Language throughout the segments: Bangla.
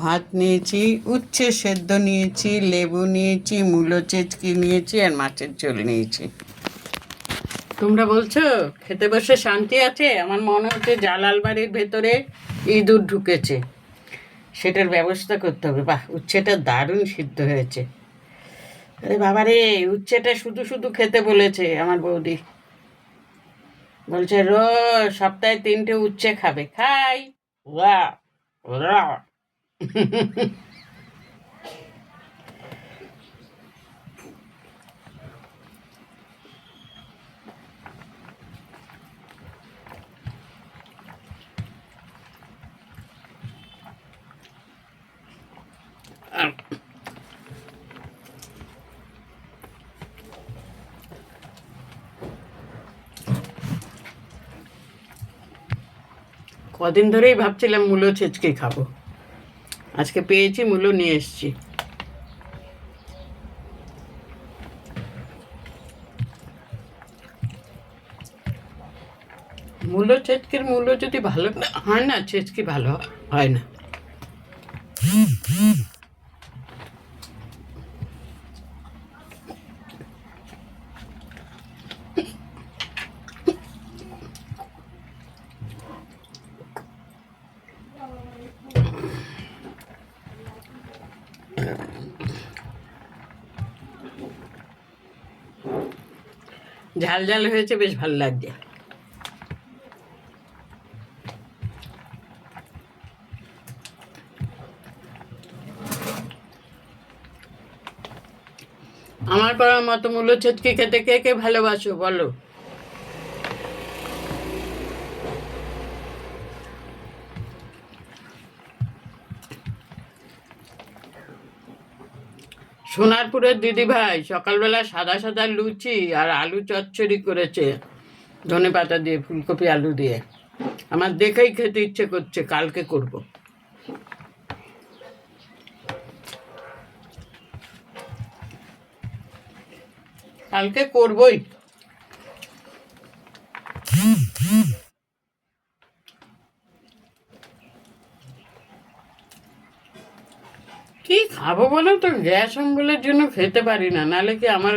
ভাত নিয়েছি, উচ্ছে সেদ্ধ নিয়েছি, লেবু নিয়েছি, মূলো চেচকি নিয়েছি আর মাছের ঝোল নিয়েছি। তোমরা বলছো, খেতে বসে শান্তি আছে? আমার মনে হচ্ছে জালাল বাড়ির ভেতরে ইঁদুর ঢুকেছে। সেটার ব্যবস্থা করতে হবে। বাহ, উচ্ছেটা দারুণ সিদ্ধ হয়েছে। আরে বাবা রে উচ্ছেটা শুধু শুধু খেতে বলেছে আমার বৌদি। বলছে রোজ সপ্তাহে তিনটে উচ্ছে খাবে। খাই। ওরা কদিন ধরেই ভাবছিলাম মূলো ছেচকে খাব। আজকে পেয়েছি, মূল্য নিয়ে এসছি। মূল্য ছেচকের মূল্য যদি ভালো হয় না ছেচকি ভালো হয় না। ঝাল ঝাল হয়েছে, বেশ ভালো লাগছে। আমার করার মূল্য ছেটকি খেতে কে কে ভালোবাসো, বলো? সোনারপুরের দিদি ভাই, সকালবেলা সাদা সাদা লুচি আর আলু চচ্চড়ি করেছে। ধনে পাতা দিয়ে, ফুলকপি আলু দিয়ে। আমার দেখেই খেতে ইচ্ছে করছে, কালকে করব। কালকে করবই কি খাব বলো তো গ্যাস অম্বলের জন্য খেতে পারি না, নালে কি আমার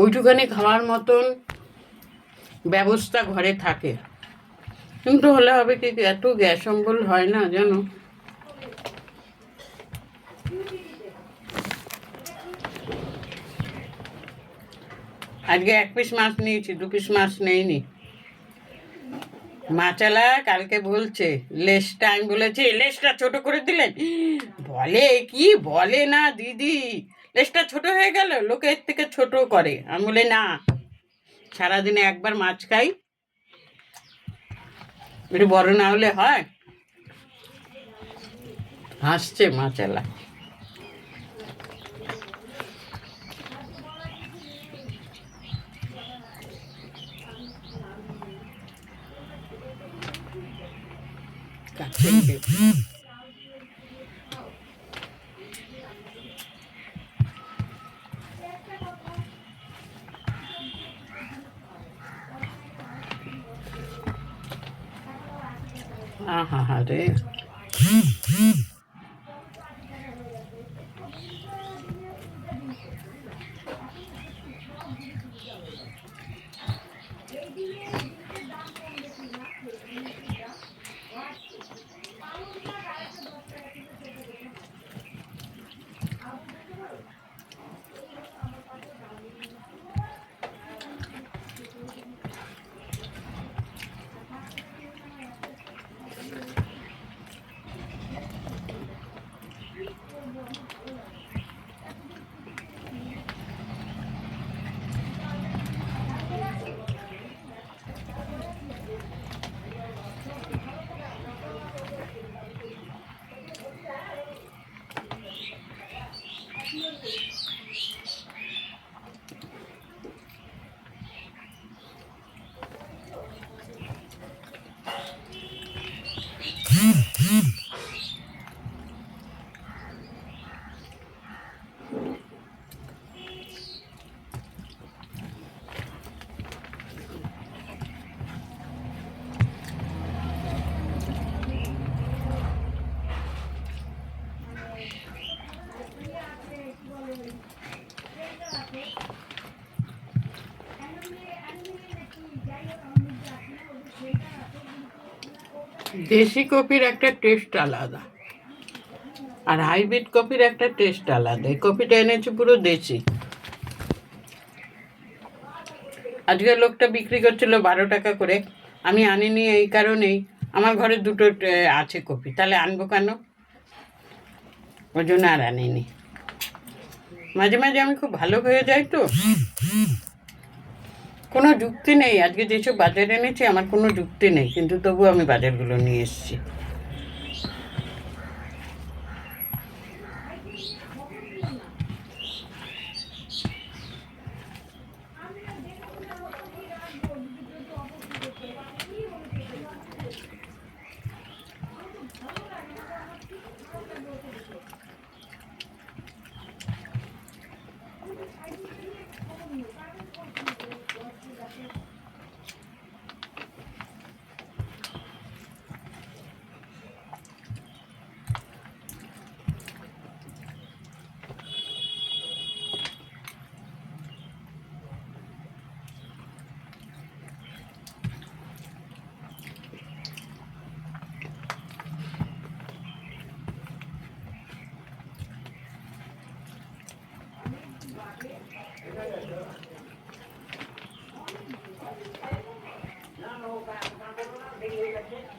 ওইটুখানি খাওয়ার মতন ব্যবস্থা ঘরে থাকে। কিন্তু হলে হবে কি, এত গ্যাস অম্বল হয় না, জানো? আজকে এক পিস মাছ নিয়েছি, দু পিস মাছ নেইনি। মাচালা কালকে বলছে লেসটা আমি বলেছি লেসটা ছোট করে দিলেন বলে, কি বলে না দিদি? লেসটা ছোট হয়ে গেল, লোকে এর থেকে ছোট করে। আমি বলে, না, সারাদিনে একবার মাছ খাই। একটু বড় না হলে হয়। হাসছে masala Thank you. Ah, ha, ha, dear. দেশি কফির একটা টেস্ট আলাদা। আর হাইব্রিড কফির একটা টেস্ট আলাদা। এই কফিটা এনেছি পুরো দেশি। আজকে লোকটা বিক্রি করছিল বারো টাকা করে। আমি আনিনি এই কারণেই। আমার ঘরে দুটো আছে কপি তাহলে আনব কেন? ওই জন্য আর আনিনি। মাঝে মাঝে আমি খুব ভালো হয়ে যাই তো। কোনো যুক্তি নেই। আজকে যেসব বাজার এনেছি, আমার কোনো যুক্তি নেই। কিন্তু তবু আমি বাজারগুলো নিয়ে এসেছি। Thank you.